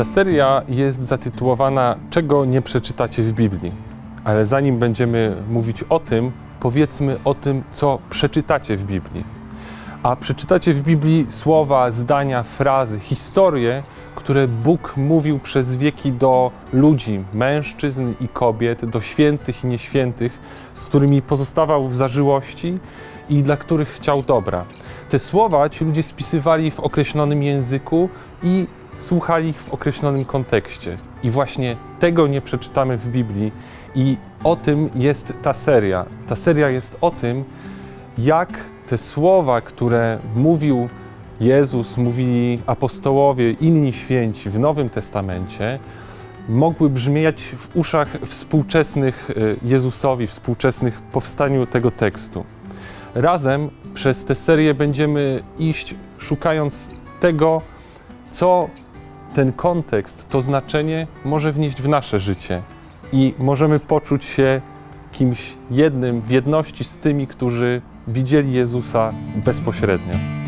Ta seria jest zatytułowana Czego nie przeczytacie w Biblii. Ale zanim będziemy mówić o tym, powiedzmy o tym, co przeczytacie w Biblii. A przeczytacie w Biblii słowa, zdania, frazy, historie, które Bóg mówił przez wieki do ludzi, mężczyzn i kobiet, do świętych i nieświętych, z którymi pozostawał w zażyłości i dla których chciał dobra. Te słowa ci ludzie spisywali w określonym języku i słuchali ich w określonym kontekście. I właśnie tego nie przeczytamy w Biblii i o tym jest ta seria. Ta seria jest o tym, jak te słowa, które mówił Jezus, mówili apostołowie, inni święci w Nowym Testamencie, mogły brzmieć w uszach współczesnych y, Jezusowi, współczesnych powstaniu tego tekstu. Razem przez tę serię będziemy iść szukając tego, co ten kontekst, to znaczenie może wnieść w nasze życie i możemy poczuć się kimś jednym, w jedności z tymi, którzy widzieli Jezusa bezpośrednio.